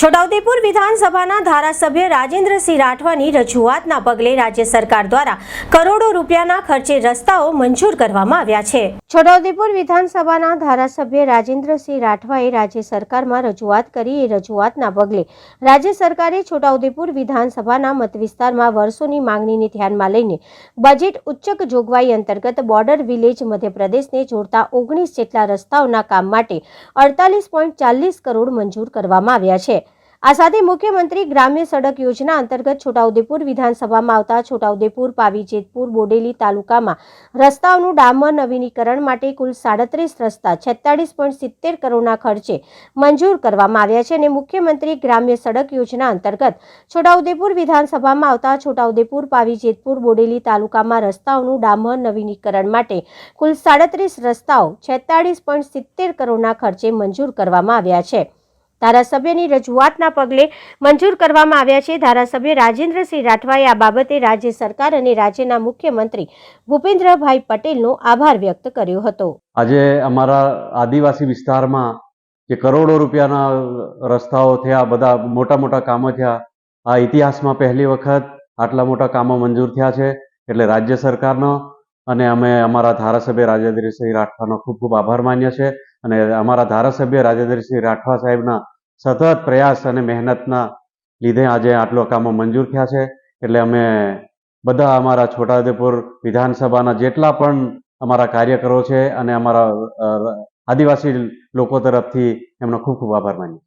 છોટાઉદેપુર વિધાનસભાના ધારાસભ્ય રાજેન્દ્રસિંહ રાઠવાની રજૂઆતના પગલે રાજ્ય સરકાર દ્વારા કરોડો રૂપિયાના ખર્ચે રસ્તાઓ મંજૂર કરવામાં આવ્યા છે. છોટાઉદેપુર વિધાનસભાના ધારાસભ્ય રાજેન્દ્રસિંહ રાઠવાએ રાજ્ય સરકારમાં રજૂઆત કરી. એ રજૂઆતના પગલે રાજ્ય સરકારે છોટાઉદેપુર વિધાનસભાના મતવિસ્તારમાં વર્ષોની માંગણીને ધ્યાનમાં લઈને બજેટ ઉચ્ચક જોગવાઈ અંતર્ગત બોર્ડર વિલેજ મધ્યપ્રદેશને જોડતા ઓગણીસ જેટલા રસ્તાઓના કામ માટે અડતાલીસ પોઈન્ટ ચાલીસ કરોડ મંજૂર કરવામાં આવ્યા છે. આ સાથે મુખ્યમંત્રી ગ્રામ્ય સડક યોજના અંતર્ગત છોટાઉદેપુર વિધાનસભામાં આવતા છોટાઉદેપુર, પાવી, જેતપુર, બોડેલી તાલુકામાં રસ્તાઓનું ડામર નવીનીકરણ માટે કુલ સાડત્રીસ રસ્તા છેતાળીસ પોઈન્ટ સિત્તેર કરોડના ખર્ચે મંજૂર કરવામાં આવ્યા છે અને મુખ્યમંત્રી ગ્રામ્ય સડક યોજના અંતર્ગત છોટાઉદેપુર વિધાનસભામાં આવતા છોટાઉદેપુર, પાવી, જેતપુર, બોડેલી તાલુકામાં રસ્તાઓનું ડામર નવીનીકરણ માટે કુલ સાડત્રીસ રસ્તાઓ છેતાળીસ પોઈન્ટ સિત્તેર કરોડના ખર્ચે મંજૂર કરવામાં આવ્યા છે. ધારાસભ્યની રજૂઆતના પગલે મંજૂર કરવામાં આવ્યા છે. ધારાસભ્ય રાજેન્દ્રસિંહ રાઠવાએ આ બાબતે રાજ્ય સરકાર અને રાજ્યના મુખ્યમંત્રી ભૂપેન્દ્રભાઈ પટેલનો આભાર વ્યક્ત કર્યો હતો. આજે અમારા આદિવાસી વિસ્તારમાં જે કરોડો રૂપિયાના રસ્તાઓ થયા, બધા મોટા મોટા કામો થયા, આ ઇતિહાસમાં પહેલી વખત આટલા મોટા કામો મંજૂર થયા છે. એટલે રાજ્ય સરકારનો અને અમે અમારા ધારાસભ્ય રાજેન્દ્રસિંહ રાઠવાનો ખૂબ ખૂબ આભાર માન્ય છે અને અમારા ધારાસભ્ય રાજેન્દ્રસિંહ રાઠવા સાહેબના સતત પ્રયાસ અને મહેનતના લીધે આજે આટલો કામો મંજૂર થયા છે. એટલે અમે બધા અમારા છોટાઉદેપુર વિધાનસભાના જેટલા પણ અમારા કાર્યકરો છે અને અમારા આદિવાસી લોકો તરફથી એમનો ખૂબ ખૂબ આભાર માનીએ